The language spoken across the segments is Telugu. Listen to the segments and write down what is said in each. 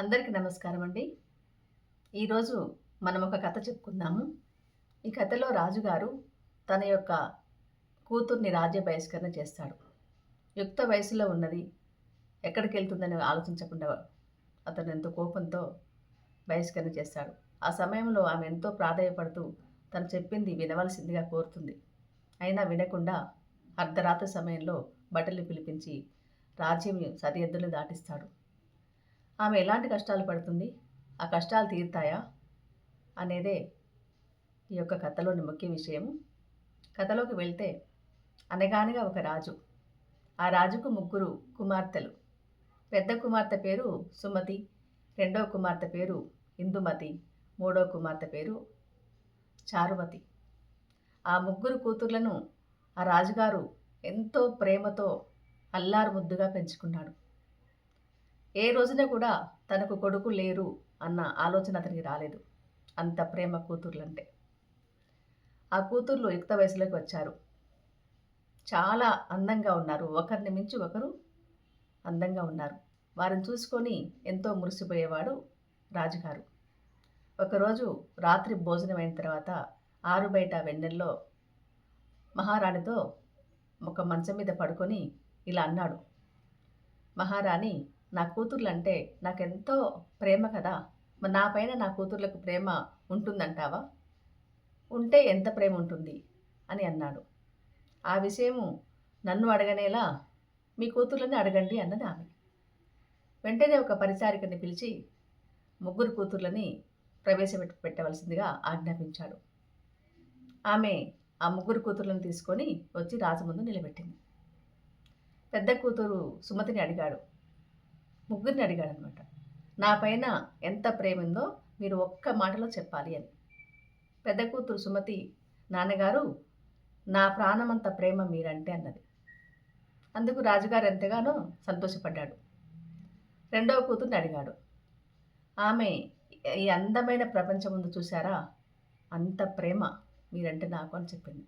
అందరికీ నమస్కారం అండి. ఈరోజు మనం ఒక కథ చెప్పుకుందాము. ఈ కథలో రాజుగారు తన యొక్క కూతుర్ని రాజ్య బహిష్కరణ చేస్తాడు. యుక్త వయసులో ఉన్నది ఎక్కడికి వెళ్తుందని ఆలోచించకుండా అతను ఎంతో కోపంతో బహిష్కరణ చేస్తాడు. ఆ సమయంలో ఆమె ఎంతో ప్రాధాయపడుతూ తను చెప్పింది వినవలసిందిగా కోరుతుంది. అయినా వినకుండా అర్ధరాత్రి సమయంలో బట్టలు పిలిపించి రాజ్యం సరిహద్దులు దాటిస్తాడు. ఆమె ఎలాంటి కష్టాలు పడుతుంది? ఆ కష్టాలు తీరుతాయా? అనేదే ఈ యొక్క కథలోని ముఖ్య విషయం. కథలోకి వెళ్తే అనగానగా ఒక రాజు. ఆ రాజుకు ముగ్గురు కుమార్తెలు. పెద్ద కుమార్తె పేరు సుమతి రెండో కుమార్తె పేరు ఇందుమతి మూడో కుమార్తె పేరు చారుమతి. ఆ ముగ్గురు కూతుర్లను ఆ రాజుగారు ఎంతో ప్రేమతో అల్లారు ముద్దుగా పెంచుకున్నాడు. ఏ రోజున కూడా తనకు కొడుకు లేరు అన్న ఆలోచన అతనికి రాలేదు. అంత ప్రేమ కూతుర్లంటే. ఆ కూతుర్లు యుక్త వయసులోకి వచ్చారు. చాలా అందంగా ఉన్నారు. ఒకరిని మించి ఒకరు అందంగా ఉన్నారు. వారిని చూసుకొని ఎంతో మురిసిపోయేవాడు రాజుగారు. ఒకరోజు రాత్రి భోజనం అయిన తర్వాత ఆరు బయట వెన్నెల్లో మహారాణితో ఒక మంచం మీద పడుకొని ఇలా అన్నాడు. మహారాణి నా కూతుర్లు అంటే నాకెంతో ప్రేమ కదా. మరి నా పైన నా కూతుర్లకు ప్రేమ ఉంటుందంటావా? ఉంటే ఎంత ప్రేమ ఉంటుంది? అని అన్నాడు. ఆ విషయము నన్ను అడగనేలా మీ కూతుర్లని అడగండి అన్నది ఆమె. వెంటనే ఒక పరిచారికని పిలిచి ముగ్గురు కూతుర్లని ప్రవేశపెట్టి పెట్టవలసిందిగా ఆజ్ఞాపించాడు. ఆమె ఆ ముగ్గురు కూతుర్లను తీసుకొని వచ్చి రాజు ముందు నిలబెట్టింది. పెద్ద కూతురు సుమతిని అడిగాడు. ముగ్గురిని అడిగాడు అనమాట నా పైన ఎంత ప్రేమ ఉందో మీరు ఒక్క మాటలో చెప్పాలి అని. పెద్ద కూతురు సుమతి నాన్నగారు నా ప్రాణమంత ప్రేమ మీరంటే అన్నది. అందుకు రాజుగారు ఎంతగానో సంతోషపడ్డాడు. రెండవ కూతుర్ని అడిగాడు. ఆమె ఈ అందమైన ప్రపంచం ముందు చూసారా అంత ప్రేమ మీరంటే నాకు అని చెప్పింది.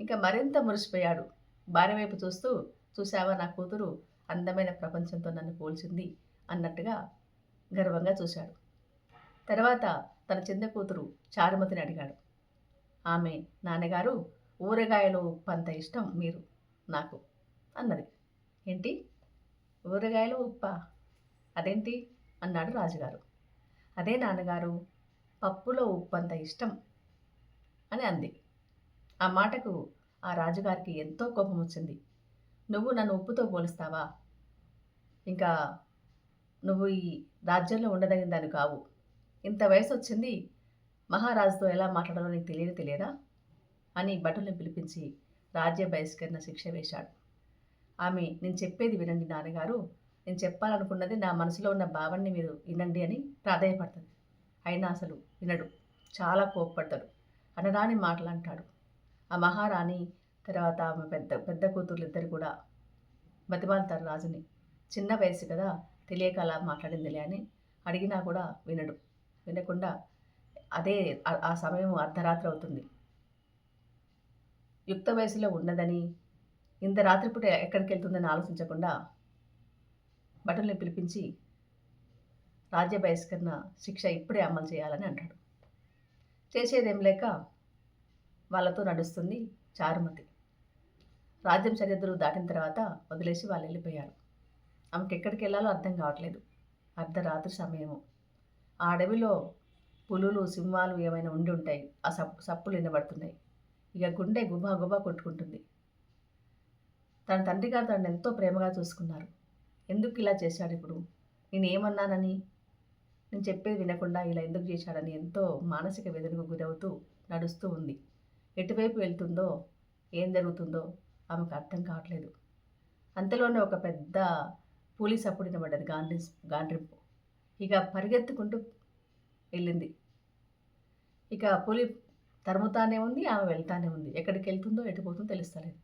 ఇంకా మరింత మురిసిపోయాడు. భార్య వైపు చూస్తూ చూసావా నా కూతురు? అందమైన ప్రపంచంతో నన్ను పోల్చింది అన్నట్టుగా గర్వంగా చూశాడు. తర్వాత తన చిన్న కూతురు చారుమతిని అడిగాడు. ఆమె నాన్నగారు ఊరగాయలు ఉప్పంత ఇష్టం మీరు నాకు అన్నది. ఏంటి? ఊరగాయలు ఉప్ప? అదేంటి? అన్నాడు రాజుగారు. అదే నాన్నగారు పప్పులో ఉప్పంత ఇష్టం అని అంది. ఆ మాటకు ఆ రాజుగారికి ఎంతో కోపం వచ్చింది నువ్వు నన్ను ఉప్పుతో పోలుస్తావా? ఇంకా నువ్వు ఈ రాజ్యంలో ఉండదగిన దాన్ని కావు. ఇంత వయసు వచ్చింది మహారాజుతో ఎలా మాట్లాడాలో నీకు తెలియదు తెలియదా? అని భటుల్ని పిలిపించి రాజ్య బహిష్కరణ శిక్ష వేశాడు. ఆమె నేను చెప్పేది వినండి నాన్నగారు. నేను చెప్పాలనుకున్నది నా మనసులో ఉన్న భావాన్ని మీరు వినండి అని ప్రాధాయపడుతుంది. అయినా అసలు వినడు. చాలా కోప్పడతాడు. అనరాని మాటలు అంటాడు ఆ మహారాణి తర్వాత ఆమె పెద్ద పెద్ద కూతుర్లు ఇద్దరు కూడా బతిమాలుతారు రాజుని. చిన్న వయసు కదా తెలియక అలా మాట్లాడిందిలే అని అడిగినా కూడా వినడు. వినకుండా అదే ఆ- సమయం అర్ధరాత్రి అవుతుంది. యుక్త వయసులో ఉన్నదని ఇంత రాత్రిపూట ఎక్కడికి వెళ్తుందని ఆలోచించకుండా భటుల్ని పిలిపించి రాజ్య బహిష్కరణ శిక్ష ఇప్పుడే అమలు చేయాలని అంటాడు. చేసేదేం లేక వాళ్ళతో నడుస్తుంది చారుమతి. రాజ్యం సరిహద్దులు దాటిన తర్వాత వదిలేసి వాళ్ళు వెళ్ళిపోయారు. ఆమెకి ఎక్కడికి వెళ్ళాలో అర్థం కావట్లేదు. అర్ధరాత్రి సమయము. ఆ అడవిలో పులులు సింహాలు ఏమైనా ఉండి ఉంటాయి. ఆ సప్పు సప్పులు వినబడుతున్నాయి. ఇక గుండె గుబా గుబా కొట్టుకుంటుంది. తన తండ్రి గారు తనను ఎంతో ప్రేమగా చూసుకున్నారు. ఎందుకు ఇలా చేశాడు ఇప్పుడు? నేను ఏమన్నానని? నేను చెప్పేది వినకుండా ఇలా ఎందుకు చేశాడని ఎంతో మానసిక వేదనకు గురవుతూ నడుస్తూ ఉంది. ఎటువైపు వెళ్తుందో? ఏం జరుగుతుందో? ఆమెకు అర్థం కావట్లేదు. అంతలోనే ఒక పెద్ద పులి అప్పుడు వినబడ్డది గాండ్రి గాండ్రింపు ఇక పరిగెత్తుకుంటూ వెళ్ళింది. ఇక పులి తరుముతానే ఉంది ఆమె వెళ్తానే ఉంది. ఎక్కడికి వెళ్తుందో ఎటు పోతుందో తెలుస్తలేదు.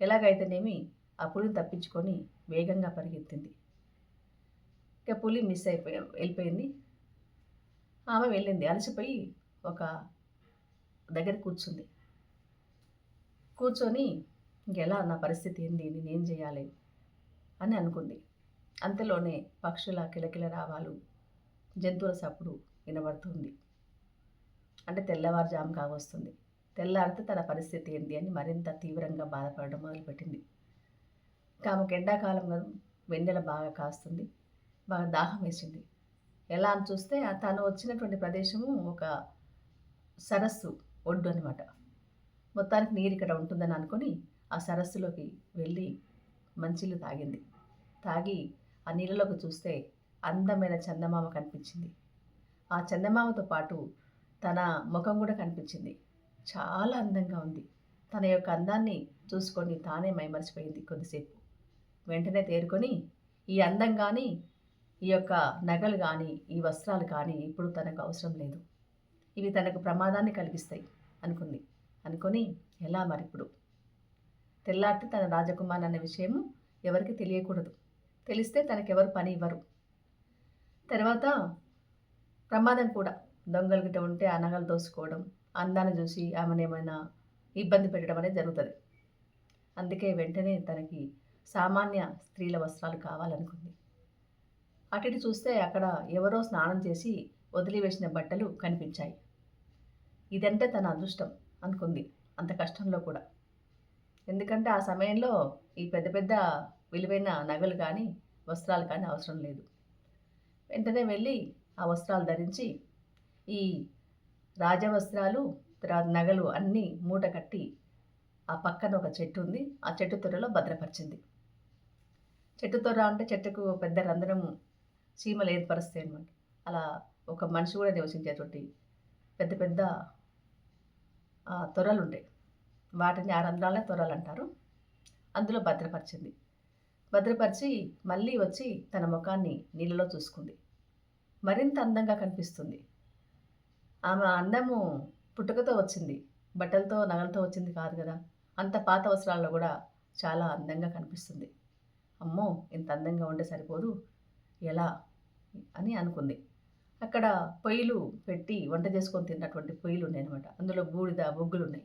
ఎలాగైతేనేమి ఆ పులిని తప్పించుకొని వేగంగా పరిగెత్తింది. ఇక పులి మిస్ అయిపోయి వెళ్ళిపోయింది. ఆమె వెళ్ళింది. అలసిపోయి ఒక దగ్గర కూర్చుంది. కూర్చొని ఇంకెలా నా పరిస్థితి ఏంది? నేనేం చేయాలి? అని అనుకుంది. అంతలోనే పక్షుల కిలకిల రావాలు జంతువుల సప్పుడు వినబడుతుంది. అంటే తెల్లవారుజాము కావస్తుంది తెల్లారితే తన పరిస్థితి ఏంటి అని మరింత తీవ్రంగా బాధపడడం మొదలుపెట్టింది. ఇంకా ఆమెకు ఎండాకాలం వెన్నెల బాగా కాస్తుంది. బాగా దాహం వేసింది. ఎలా అని చూస్తే తను వచ్చినటువంటి ప్రదేశము ఒక సరస్సు ఒడ్డు అనమాట మొత్తానికి నీరు ఇక్కడ ఉంటుందని అనుకొని ఆ సరస్సులోకి వెళ్ళి మంచిలు తాగింది. తాగి ఆ నీళ్ళలోకి చూస్తే అందమైన చందమామ కనిపించింది. ఆ చందమామతో పాటు తన ముఖం కూడా కనిపించింది. చాలా అందంగా ఉంది. తన యొక్క అందాన్ని చూసుకొని తానే మైమరిచిపోయింది కొద్దిసేపు. వెంటనే తేరుకొని ఈ అందం కానీ ఈ యొక్క నగలు కానీ ఈ వస్త్రాలు కానీ ఇప్పుడు తనకు అవసరం లేదు. ఇవి తనకు ప్రమాదాన్ని కలిగిస్తాయి అనుకుంది. అనుకొని ఎలా మరి ఇప్పుడు తెల్లారితే తన రాజకుమార్ అనే విషయం ఎవరికి తెలియకూడదు. తెలిస్తే తనకెవరు పని ఇవ్వరు. తర్వాత ప్రమాదం కూడా. దొంగలు గిట్ట ఉంటే ఆ నగలు దోసుకోవడం అందాన్ని చూసి ఆమెను ఏమైనా ఇబ్బంది పెట్టడం అనేది జరుగుతుంది. అందుకే వెంటనే తనకి సామాన్య స్త్రీల వస్త్రాలు కావాలనుకుంది. అటు చూస్తే అక్కడ ఎవరో స్నానం చేసి వదిలివేసిన బట్టలు కనిపించాయి. ఇదంటే తన అదృష్టం అనుకుంది. అంత కష్టంలో కూడా. ఎందుకంటే ఆ సమయంలో ఈ పెద్ద పెద్ద విలువైన నగలు కానీ వస్త్రాలు కానీ అవసరం లేదు. వెంటనే వెళ్ళి ఆ వస్త్రాలు ధరించి ఈ రాజవస్త్రాలు తర్వాత నగలు అన్నీ మూట కట్టి ఆ పక్కన ఒక చెట్టు ఉంది. ఆ చెట్టు తొర్రలో భద్రపరిచింది. చెట్టు తొర్ర అంటే చెట్టుకు పెద్ద రంధ్రము చీమలు ఏర్పరుస్తాయి అనమాట అలా ఒక మనిషి కూడా నివసించేటువంటి పెద్ద పెద్ద ఆ, తొర్రలు ఉంటాయి. వాటిని ఆ రంధ్రాలే తొర్రలు అందులో భద్రపరిచింది. భద్రపరిచి మళ్ళీ వచ్చి తన ముఖాన్ని నీళ్ళలో చూసుకుంది. మరింత అందంగా కనిపిస్తుంది. ఆమె అందము పుట్టుకతో వచ్చింది. బట్టలతో నగలతో వచ్చింది కాదు కదా. అంత పాత వస్త్రాల్లో కూడా చాలా అందంగా కనిపిస్తుంది. అమ్మో ఇంత అందంగా ఉండే సరిపోదు. ఎలా? అని అనుకుంది. అక్కడ పొయ్యిలు పెట్టి వంట చేసుకొని తిన్నటువంటి పొయ్యిలు ఉన్నాయి అనమాట అందులో బూడిద బొగ్గులు ఉన్నాయి.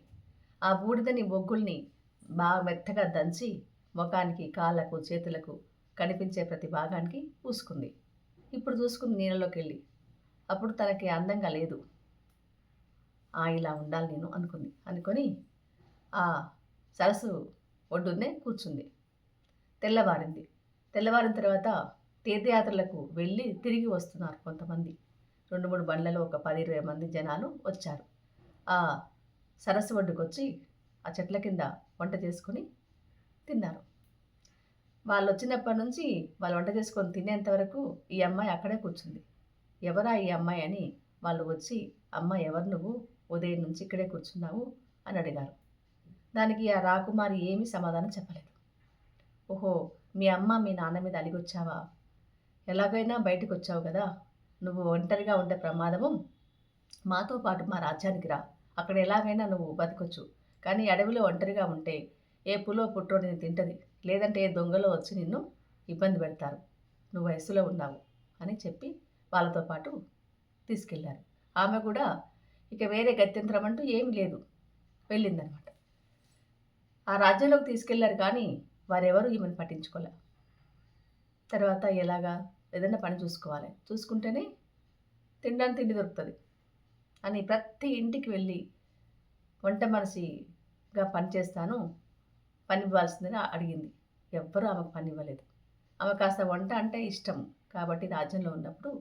ఆ బూడిదని బొగ్గుల్ని బాగా మెత్తగా దంచి ముఖానికి కాళ్ళకు చేతులకు కనిపించే ప్రతి భాగానికి పూసుకుంది. ఇప్పుడు చూసుకుంది నీళ్ళలోకి వెళ్ళి అప్పుడు తనకి అందంగా లేదు. ఆ ఇలా ఉండాలి నేను అనుకుంది. అనుకొని ఆ సరస్సు ఒడ్డునే కూర్చుంది. తెల్లవారింది. తెల్లవారిన తర్వాత తీర్థయాత్రలకు వెళ్ళి తిరిగి వస్తున్నారు కొంతమంది. రెండు మూడు బండ్లలో ఒక పది ఇరవై మంది జనాలు వచ్చారు. ఆ సరస్సు ఒడ్డుకు వచ్చి ఆ చెట్ల కింద వంట చేసుకొని తిన్నారు. వాళ్ళు వచ్చినప్పటి నుంచి వాళ్ళు వంట చేసుకొని తినేంత వరకు ఈ అమ్మాయి అక్కడే కూర్చుంది. ఎవరా ఈ అమ్మాయి అని వాళ్ళు వచ్చి అమ్మ ఎవరు నువ్వు? ఉదయం నుంచి ఇక్కడే కూర్చున్నావు? అని అడిగారు. దానికి ఆ రాకుమారి ఏమీ సమాధానం చెప్పలేదు. ఓహో మీ అమ్మ మీ నాన్న మీద అలిగొచ్చావా? ఎలాగైనా బయటకు వచ్చావు కదా? నువ్వు ఒంటరిగా ఉండే ప్రమాదము? మాతో పాటు మా రాజ్యానికి రా. అక్కడ ఎలాగైనా నువ్వు బతకొచ్చు. కానీ అడవిలో ఒంటరిగా ఉంటే ఏ పులో పుట్టో నేను తింటది. లేదంటే ఏ దొంగలో వచ్చి నిన్ను ఇబ్బంది పెడతారు. నువ్వు వయసులో ఉన్నావు అని చెప్పి వాళ్ళతో పాటు తీసుకెళ్ళారు. ఆమె కూడా ఇక వేరే గత్యంతరం అంటూ ఏమీ లేదు. వెళ్ళిందనమాట. ఆ రాజ్యంలోకి తీసుకెళ్ళారు కానీ వారెవరు ఈమెను పట్టించుకోలే. తర్వాత ఎలాగా ఏదైనా పని చూసుకోవాలి. చూసుకుంటేనే తినడానికి తిండి దొరుకుతుంది. అని ప్రతి ఇంటికి వెళ్ళి వంట మనిషిగా పని చేస్తాను పని ఇవ్వాల్సిందని అడిగింది. ఎవ్వరూ ఆమెకు పని ఇవ్వలేదు ఆమె కాస్త వంట అంటే ఇష్టం. కాబట్టి రాజ్యంలో ఉన్నప్పుడు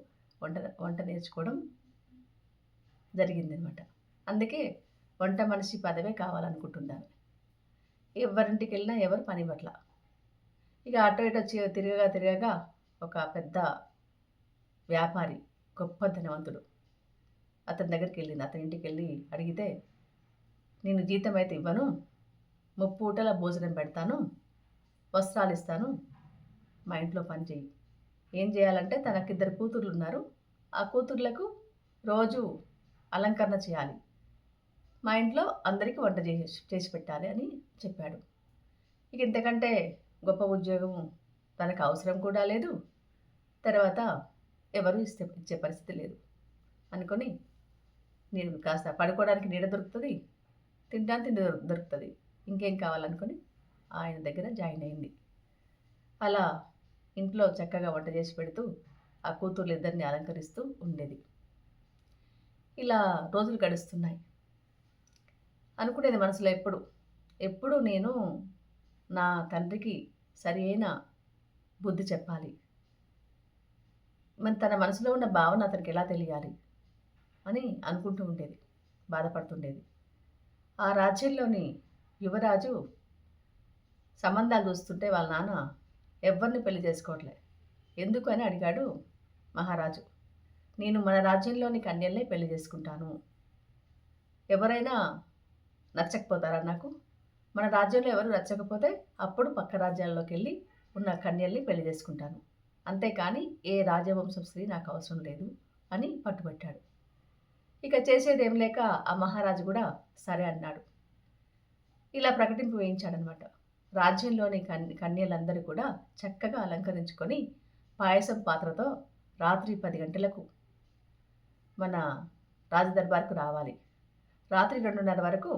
వంట వంట నేర్చుకోవడం జరిగిందనమాట. అందుకే వంట మనిషి పదవే కావాలనుకుంటున్నారు. ఎవరింటికి వెళ్ళినా ఎవరు పని పట్ల ఇక అటు ఇటు వచ్చి తిరగగా తిరగగా ఒక పెద్ద వ్యాపారి గొప్ప ధనవంతుడు. అతని దగ్గరికి వెళ్ళింది. అతని ఇంటికి వెళ్ళి అడిగితే నేను జీతం అయితే ఇవ్వను. ముప్పూటల భోజనం పెడతాను. వస్త్రాలు ఇస్తాను మా ఇంట్లో పని చెయ్యి. ఏం చేయాలంటే తనకిద్దరు కూతుర్లు ఉన్నారు ఆ కూతుర్లకు రోజు అలంకరణ చేయాలి. మా ఇంట్లో అందరికీ వంట చేసి చేసి పెట్టాలి అని చెప్పాడు. ఇక ఇంతకంటే గొప్ప ఉద్యోగం తనకు అవసరం కూడా లేదు. తర్వాత ఎవరు ఇస్తే ఇచ్చే పరిస్థితి లేదు. అనుకొని నేను కాస్త పడుకోవడానికి నీడ దొరుకుతుంది. తినడానికి తిండి దొరుకుతుంది. ఇంకేం కావాలనుకొని ఆయన దగ్గర జాయిన్ అయింది. అలా ఇంట్లో చక్కగా వంట చేసి పెడుతూ ఆ కూతుర్లు ఇద్దరిని అలంకరిస్తూ ఉండేది. ఇలా రోజులు గడుస్తున్నాయి. అనుకునేది మనసులో ఎప్పుడు? ఎప్పుడు నేను నా తండ్రికి సరి అయిన బుద్ధి చెప్పాలి. మరి తన మనసులో ఉన్న భావన అతనికి ఎలా తెలియాలి? అని అనుకుంటూ ఉండేది. బాధపడుతుండేది. ఆ రాజ్యంలోని యువరాజు సంబంధాలు చూస్తుంటే వాళ్ళ నాన్న ఎవరిని పెళ్ళి చేసుకోవట్లే. ఎందుకు అని అడిగాడు మహారాజు. నేను మన రాజ్యంలోని కన్యల్నే పెళ్ళి చేసుకుంటాను. ఎవరైనా నచ్చకపోతారా నాకు? మన రాజ్యంలో ఎవరు నచ్చకపోతే అప్పుడు పక్క రాజ్యాల్లోకి వెళ్ళి ఉన్న కన్యల్ని పెళ్ళి చేసుకుంటాను. అంతేకాని ఏ రాజవంశం స్త్రీ నాకు అవసరం లేదు అని పట్టుబట్టాడు. ఇక చేసేదేం లేక ఆ మహారాజు కూడా సరే అన్నాడు. ఇలా ప్రకటింపు వేయించాడనమాట రాజ్యంలోని కన్ కన్యలందరూ కూడా చక్కగా అలంకరించుకొని పాయసం పాత్రతో రాత్రి పది గంటలకు మన రాజదర్బార్కు రావాలి. రాత్రి రెండున్నర వరకు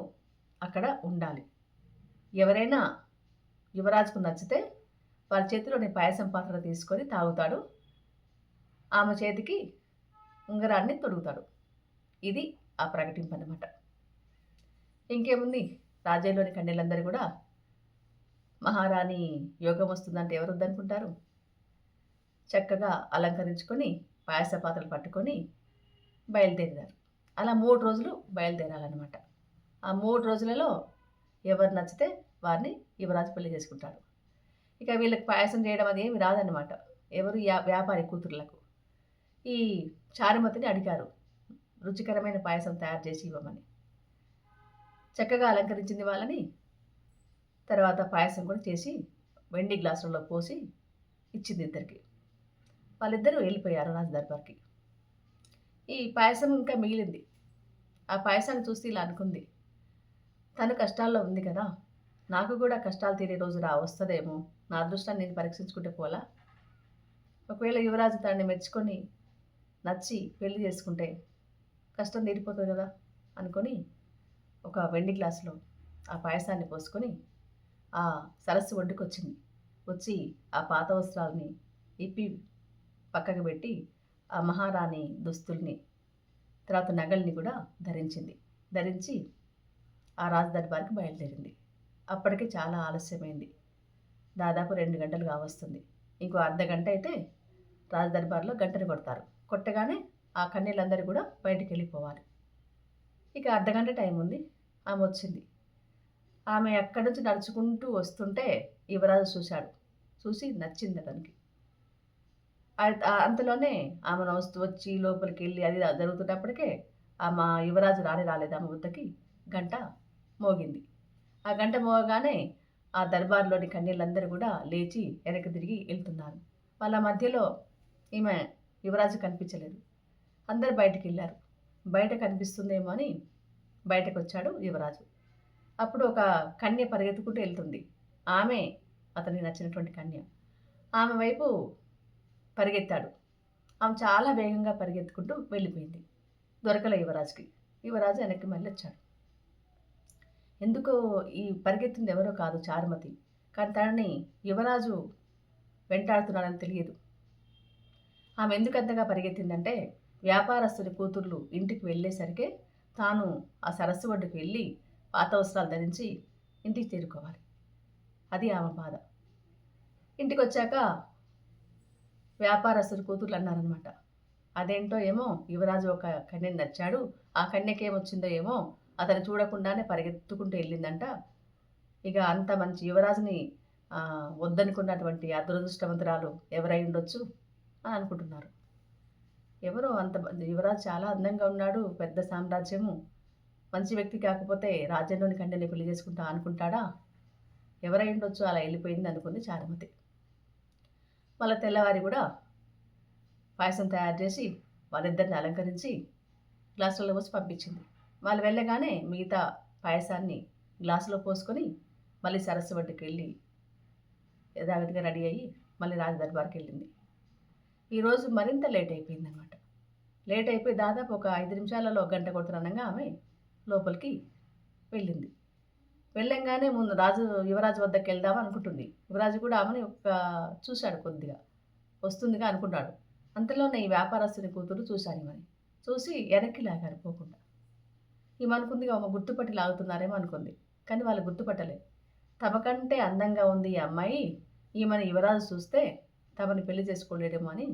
అక్కడ ఉండాలి. ఎవరైనా యువరాజుకు నచ్చితే వాళ్ళ చేతిలోని పాయసం పాత్ర తీసుకొని తాగుతాడు. ఆమె చేతికి ఉంగరాన్ని తొడుగుతాడు. ఇది ఆ ప్రకటింపు అనమాట ఇంకేముంది? రాజ్యంలోని కన్యలందరూ కూడా మహారాణి యోగం వస్తుందంటే ఎవరు వద్దనుకుంటారు? చక్కగా అలంకరించుకొని పాయస పాత్రలు పట్టుకొని బయలుదేరారు అలా మూడు రోజులు బయలుదేరాలన్నమాట. ఆ మూడు రోజులలో ఎవరు నచ్చితే వారిని యువరాజు పెళ్ళి చేసుకుంటాడు ఇక వీళ్ళకి పాయసం చేయడం అది ఏమి రాదనమాట ఎవరు వ్యాపారి కూతుర్లకు. ఈ చారుమతిని అడిగారు. రుచికరమైన పాయసం తయారు చేసి ఇవ్వమని. చక్కగా అలంకరించింది వాళ్ళని. తర్వాత పాయసం కూడా చేసి వెండి గ్లాసులలో పోసి ఇచ్చింది ఇద్దరికి. వాళ్ళిద్దరూ వెళ్ళిపోయారు రాజు దర్బార్కి. ఈ పాయసం ఇంకా మిగిలింది. ఆ పాయసాన్ని చూస్తే ఇలా అనుకుంది. తను కష్టాల్లో ఉంది కదా. నాకు కూడా కష్టాలు తీరే రోజు రా వస్తుందేమో. నా అదృష్టాన్ని నేను పరీక్షించుకుంటే పోలా? ఒకవేళ యువరాజు తనని మెచ్చుకొని నచ్చి పెళ్ళి చేసుకుంటే కష్టం తీరిపోతుంది కదా అనుకొని ఒక వెండి గ్లాసులో ఆ పాయసాన్ని పోసుకొని ఆ సరస్సు ఒడ్డుకు వచ్చింది వచ్చి ఆ పాత వస్త్రాలని ఇప్పి పక్కకు పెట్టి ఆ మహారాణి దుస్తుల్ని తర్వాత నగల్ని కూడా ధరించింది. ధరించి ఆ రాజు దర్బార్కి బయలుదేరింది. అప్పటికే చాలా ఆలస్యమైంది. దాదాపు రెండు గంటలు కావస్తుంది. ఇంకో అర్ధ గంట అయితే రాజదర్బార్లో దర్బార్లో కొడతారు. కొట్టగానే ఆ కన్నీళ్ళందరూ కూడా బయటికి వెళ్ళిపోవాలి ఇక అర్ధగంట టైం ఉంది. ఆమె వచ్చింది. ఆమె అక్కడి నుంచి నడుచుకుంటూ వస్తుంటే యువరాజు చూశాడు. చూసి నచ్చింది అతనికి. అంతలోనే ఆమె వస్తూ వచ్చి లోపలికి వెళ్ళి అది జరుగుతున్నప్పటికే ఆమె యువరాజు రాని రాలేదు. ఆమె వద్దకి గంట మోగింది. ఆ గంట మోగగానే ఆ దర్బార్లోని కన్నీళ్ళందరూ కూడా లేచి వెనక్కి తిరిగి వెళ్తున్నారు. వాళ్ళ మధ్యలో ఈమె యువరాజు కనిపించలేదు. అందరు బయటికి వెళ్ళారు బయట కనిపిస్తుందేమో అని బయటకు వచ్చాడు యువరాజు. అప్పుడు ఒక కన్య పరిగెత్తుకుంటూ వెళ్తుంది. ఆమె అతనికి నచ్చినటువంటి కన్య. ఆమె వైపు పరిగెత్తాడు. ఆమె చాలా వేగంగా పరిగెత్తుకుంటూ వెళ్ళిపోయింది. దొరకలే యువరాజుకి. యువరాజు వెనక్కి మళ్ళీ వచ్చాడు ఎందుకో ఈ పరిగెత్తింది ఎవరో కాదు చారుమతి. కానీ తనని యువరాజు వెంటాడుతున్నాడని తెలియదు. ఆమె ఎందుకు అంతగా పరిగెత్తిందంటే వ్యాపారస్తుడి కూతుర్లు ఇంటికి వెళ్ళేసరికి తాను ఆ సరస్సు ఒడ్డుకు వెళ్ళి పాత వస్త్రాలు ధరించి ఇంటికి చేరుకోవాలి. అది ఆమె బాధ. ఇంటికి వచ్చాక వ్యాపారస్తుడి కూతుర్లు అన్నారనమాట అదేంటో ఏమో యువరాజు ఒక కన్యని నచ్చాడు. ఆ కన్యకి ఏమొచ్చిందో ఏమో అతను చూడకుండానే పరిగెత్తుకుంటూ వెళ్ళిందంట. ఇక అంత మంచి యువరాజుని వద్దనుకున్నటువంటి అదురదృష్టవంతురాలు ఎవరై ఉండొచ్చు అని అనుకుంటున్నారు. ఎవరో అంత యువరాజు చాలా అందంగా ఉన్నాడు పెద్ద సామ్రాజ్యము. మంచి వ్యక్తి కాకపోతే రాజ్యంలోని కండని పెళ్ళి చేసుకుంటా అనుకుంటాడా? ఎవరై ఉండొచ్చు? అలా వెళ్ళిపోయింది అనుకుంది చారుమతి. మళ్ళీ తెల్లవారి కూడా పాయసం తయారు చేసి వాళ్ళిద్దరిని అలంకరించి గ్లాసులలో పోసి పంపించింది. వాళ్ళు వెళ్ళగానే మిగతా పాయసాన్ని గ్లాసులో పోసుకొని మళ్ళీ సరస్సు వడ్డీకి వెళ్ళి యథావిధిగా రెడీ అయ్యి మళ్ళీ రాజదర్బార్కి వెళ్ళింది. ఈరోజు మరింత లేట్ అయిపోయింది అనమాట లేట్ అయిపోయి దాదాపు ఒక ఐదు నిమిషాలలో గంట కొడుతున్నగా ఆమె లోపలికి వెళ్ళింది. వెళ్ళంగానే ముందు రాజు యువరాజు వద్దకు వెళ్దాం అనుకుంటుంది. యువరాజు కూడా ఆమెని ఒక చూశాడు కొద్దిగా. వస్తుందిగా అనుకున్నాడు అంతలోనే ఈ వ్యాపారస్తుని కూతురు చూశాను ఇవని చూసి వెనక్కి లాగారు పోకుండా. ఈమె ఆమె గుర్తుపట్టి లాగుతున్నారేమో అనుకుంది. కానీ వాళ్ళు గుర్తుపట్టలే. తమకంటే అందంగా ఉంది ఈ అమ్మాయి. ఈమెను యువరాజు చూస్తే తమని పెళ్ళి చేసుకోలేడేమో అని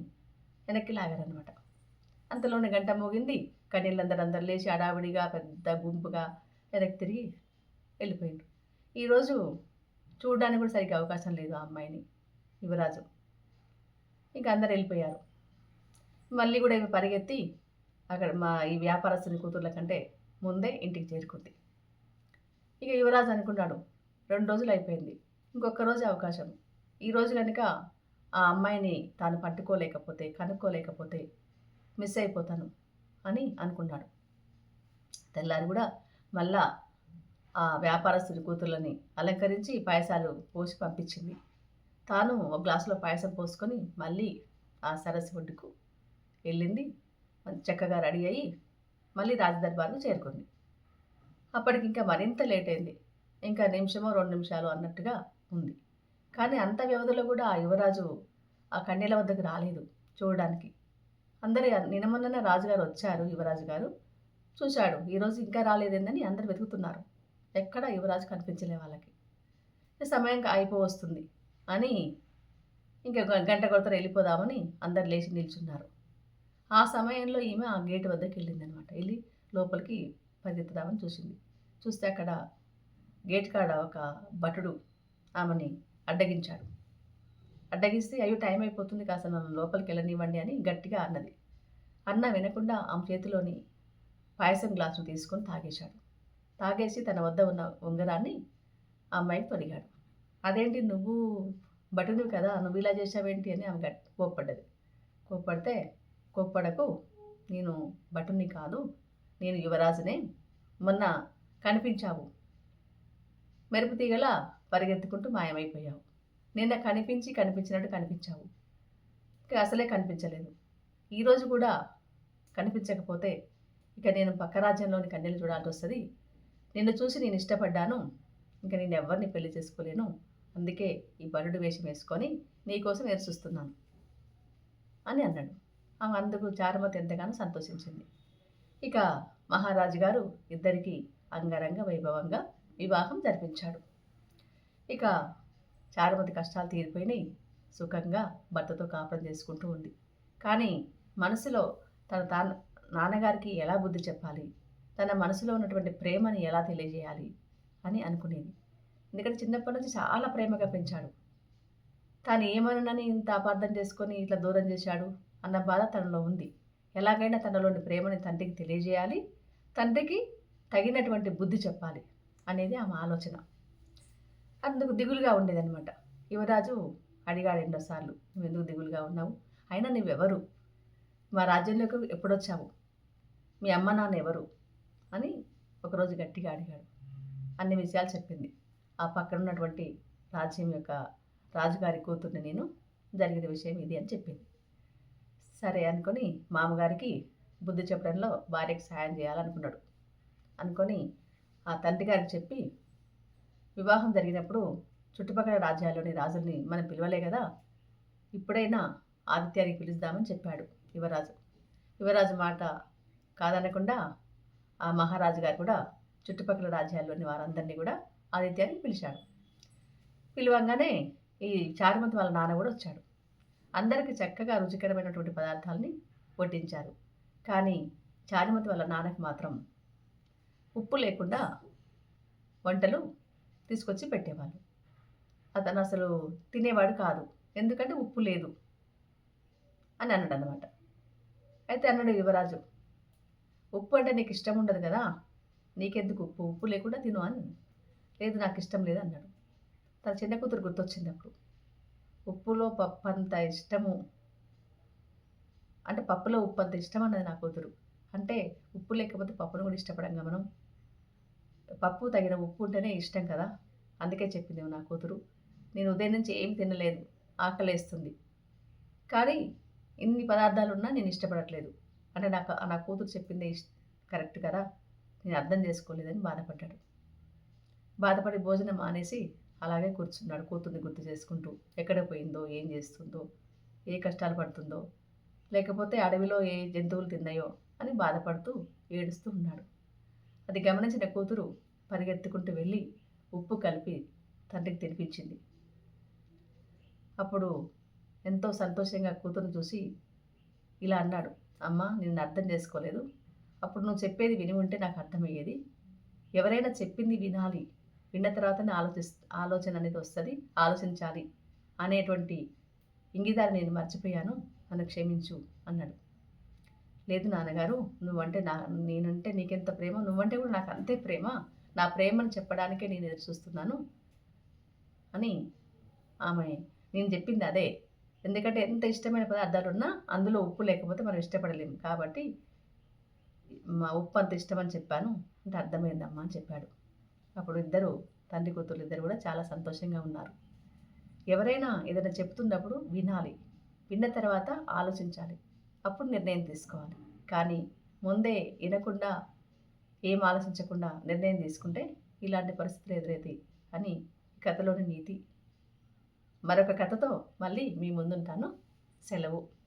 వెనక్కి లాగారనమాట అంతలోనే గంట మోగింది. కన్నీళ్ళందరూ అందరు లేచి అడావిడిగా పెద్ద గుంపుగా వెనక్కి తిరిగి వెళ్ళిపోయిండు ఈరోజు చూడడానికి కూడా సరిగ్గా అవకాశం లేదు ఆ అమ్మాయిని యువరాజు. ఇంకా అందరు వెళ్ళిపోయారు. మళ్ళీ కూడా ఇవి పరిగెత్తి అక్కడ మా ఈ వ్యాపారస్తుని కూతుర్ల కంటే ముందే ఇంటికి చేరుకుంది. ఇక యువరాజు అనుకున్నాడు రెండు రోజులు అయిపోయింది ఇంకొక రోజు అవకాశం. ఈ రోజు కనుక ఆ అమ్మాయిని తాను పట్టుకోలేకపోతే కనుక్కోలేకపోతే మిస్ అయిపోతాను అని అనుకున్నాడు తెల్లారి కూడా మళ్ళా ఆ వ్యాపారస్తుడి కూతుర్లని అలంకరించి పాయసాలు పోసి పంపించింది. తాను ఒక గ్లాసులో పాయసం పోసుకొని మళ్ళీ ఆ సరస్సు ఒడ్డుకు వెళ్ళింది. చక్కగా రెడీ అయ్యి మళ్ళీ రాజదర్బార్కు చేరుకుంది. అప్పటికి ఇంకా మరింత లేట్ అయింది. ఇంకా నిమిషమో రెండు నిమిషాలు అన్నట్టుగా ఉంది. కానీ అంత వ్యవధిలో కూడా ఆ యువరాజు ఆ కన్యల వద్దకు రాలేదు చూడడానికి. అందరి నినమొన్న రాజుగారు వచ్చారు యువరాజు గారు. చూశాడు ఈరోజు ఇంకా రాలేదేందని అందరు వెతుకుతున్నారు. ఎక్కడ యువరాజు కనిపించలే వాళ్ళకి. సమయం అయిపో వస్తుంది అని ఇంకా గంట కొడతారు వెళ్ళిపోదామని అందరు లేచి నిల్చున్నారు. ఆ సమయంలో ఈమె ఆ గేట్ వద్దకు వెళ్ళింది అనమాట వెళ్ళి లోపలికి పరిగెత్తుదామని చూసింది. చూస్తే అక్కడ గేట్ కాడ ఒక భటుడు ఆమెని అడ్డగించాడు. అడ్డగిస్తే అయ్యో టైం అయిపోతుంది కాస్త నన్ను లోపలికి వెళ్ళనివ్వండి అని గట్టిగా అన్నది. అన్న వినకుండా ఆమె చేతిలోని పాయసం గ్లాసును తీసుకొని తాగేశాడు. తాగేసి తన వద్ద ఉన్న ఉంగరాన్ని అమ్మాయి అమ్మాయికి అదేంటి నువ్వు బటును కదా నువ్వు ఇలా చేసావేంటి అని ఆమె గట్టి కోప్పడ్డది. కోప్పడితే కోప్పడకు నేను బటుని కాదు నేను యువరాజునే. మొన్న కనిపించావు. మెరుపు తీగల పరిగెత్తుకుంటూ మాయమైపోయావు. నిన్న కనిపించి కనిపించినట్టు కనిపించావు. అసలే కనిపించలేదు. ఈరోజు కూడా కనిపించకపోతే ఇక నేను పక్క రాజ్యంలోని కన్యలు చూడాల్సి వస్తుంది. నిన్ను చూసి నేను ఇష్టపడ్డాను. ఇంకా నేను ఎవరిని పెళ్ళి చేసుకోలేను. అందుకే ఈ బరుడు వేషం వేసుకొని నీకోసం ఎదురుస్తున్నాను అని అన్నాడు. ఆమె అందుకు చారుమతి ఎంతగానో సంతోషించింది. ఇక మహారాజు గారు ఇద్దరికి అంగరంగ వైభవంగా వివాహం జరిపించాడు. ఇక చారుమతి కష్టాలు తీరిపోయినాయి. సుఖంగా భర్తతో కాపురం చేసుకుంటూ ఉంది. కానీ మనసులో తన తా నాన్నగారికి ఎలా బుద్ధి చెప్పాలి? తన మనసులో ఉన్నటువంటి ప్రేమని ఎలా తెలియజేయాలి? అని అనుకునేది. ఎందుకంటే చిన్నప్పటి నుంచి చాలా ప్రేమగా పెంచాడు. తాను ఏమనని ఇంత అపార్థం చేసుకొని ఇట్లా దూరం చేశాడు అన్న బాధ తనలో ఉంది. ఎలాగైనా తనలోని ప్రేమని తండ్రికి తెలియజేయాలి. తండ్రికి తగినటువంటి బుద్ధి చెప్పాలి అనేది ఆమె ఆలోచన. అందుకు దిగులుగా ఉండేదనమాట యువరాజు అడిగాడు ఎన్నోసార్లు నువ్వు ఎందుకు దిగులుగా ఉన్నావు? అయినా నువ్వెవరు? మా రాజ్యంలోకి ఎప్పుడొచ్చావు? మీ అమ్మ నాన్న ఎవరు? అని ఒకరోజు గట్టిగా అడిగాడు. అన్ని విషయాలు చెప్పింది. ఆ పక్కన ఉన్నటువంటి రాజ్యం యొక్క రాజుగారి కూతుర్ని నేను జరిగిన విషయం ఇది అని చెప్పింది. సరే అనుకొని మామగారికి బుద్ధి చెప్పడంలో భార్యకి సాయం చేయాలనుకున్నాడు. అనుకొని ఆ తండ్రి గారికి చెప్పి వివాహం జరిగినప్పుడు చుట్టుపక్కల రాజ్యాల్లోని రాజుల్ని మనం పిలవలే కదా? ఇప్పుడైనా ఆదిత్యాన్ని పిలుద్దామని చెప్పాడు యువరాజు. యువరాజు మాట కాదనకుండా ఆ మహారాజు గారు కూడా చుట్టుపక్కల రాజ్యాల్లోని వారందరినీ కూడా ఆదిత్యాన్ని పిలిచాడు. పిలవంగానే ఈ చారుమతి వాళ్ళ నాన్న కూడా వచ్చాడు. అందరికీ చక్కగా రుచికరమైనటువంటి పదార్థాలని వడ్డించారు. కానీ చారుమతి వాళ్ళ నాన్నకి మాత్రం ఉప్పు లేకుండా వంటలు తీసుకొచ్చి పెట్టేవాళ్ళు. అతను అసలు తినేవాడు కాదు. ఎందుకంటే ఉప్పు లేదు అని అన్నాడు అనమాట అయితే అన్నాడు యువరాజు ఉప్పు అంటే నీకు ఇష్టం ఉండదు కదా? నీకెందుకు ఉప్పు? ఉప్పు లేకుండా తిను అని. లేదు నాకు ఇష్టం లేదు అన్నాడు. తన చిన్న కూతురు గుర్తొచ్చింది అప్పుడు. ఉప్పులో పప్పు అంత ఇష్టము అంటే పప్పులో ఉప్పు అంత ఇష్టం అన్నది నా కూతురు. అంటే ఉప్పు లేకపోతే పప్పును కూడా ఇష్టపడంగా మనం పప్పు తగిన ఉప్పు ఉంటేనే ఇష్టం కదా? అందుకే చెప్పింది నా కూతురు. నేను ఉదయం నుంచి ఏం తినలేదు. ఆకలేస్తుంది. కానీ ఇన్ని పదార్థాలు ఉన్నా నేను ఇష్టపడట్లేదు. అంటే నాకు నా కూతురు చెప్పిందే కరెక్ట్ కదా? నేను అర్థం చేసుకోలేదని బాధపడ్డాడు. బాధపడి భోజనం మానేసి అలాగే కూర్చున్నాడు కూతుర్ని గుర్తు చేసుకుంటూ. ఎక్కడ పోయిందో ఏం చేస్తుందో ఏ కష్టాలు పడుతుందో లేకపోతే అడవిలో ఏ జంతువులు తిన్నాయో అని బాధపడుతూ ఏడుస్తూ ఉన్నాడు. అది గమనించిన కూతురు పరిగెత్తుకుంటూ వెళ్ళి ఉప్పు కలిపి తండ్రికి తినిపించింది. అప్పుడు ఎంతో సంతోషంగా కూతురు చూసి ఇలా అన్నాడు అమ్మ నిన్ను అర్థం చేసుకోలేదు. అప్పుడు నువ్వు చెప్పేది విని ఉంటే నాకు అర్థమయ్యేది. ఎవరైనా చెప్పింది వినాలి. విన్న తర్వాతనే ఆలోచి ఆలోచన అనేది వస్తుంది. ఆలోచించాలి అనేటువంటి ఇంగిదాన్ని నేను మర్చిపోయాను. నన్ను క్షమించు అన్నాడు. లేదు నాన్నగారు నువ్వంటే నా నేనంటే నీకెంత ప్రేమ? నువ్వంటే కూడా నాకు అంతే ప్రేమ. నా ప్రేమను చెప్పడానికే నేను ఎదురు చూస్తున్నాను అని ఆమె నేను చెప్పింది అదే. ఎందుకంటే ఎంత ఇష్టమైన పదార్థాలు ఉన్నా అందులో ఉప్పు లేకపోతే మనం ఇష్టపడలేము. కాబట్టి మా ఉప్పు అంత ఇష్టమని చెప్పాను. అంటే అర్థమైందమ్మా అని చెప్పాడు. అప్పుడు ఇద్దరు తండ్రి కూతురు ఇద్దరు కూడా చాలా సంతోషంగా ఉన్నారు. ఎవరైనా ఏదైనా చెప్తున్నప్పుడు వినాలి. విన్న తర్వాత ఆలోచించాలి. అప్పుడు నిర్ణయం తీసుకోవాలి. కానీ ముందే వినకుండా ఏం ఆలోచించకుండా నిర్ణయం తీసుకుంటే ఇలాంటి పరిస్థితులు ఎదురైతే అని కథలోని నీతి. మరొక కథతో మళ్ళీ మీ ముందుంటాను. సెలవు.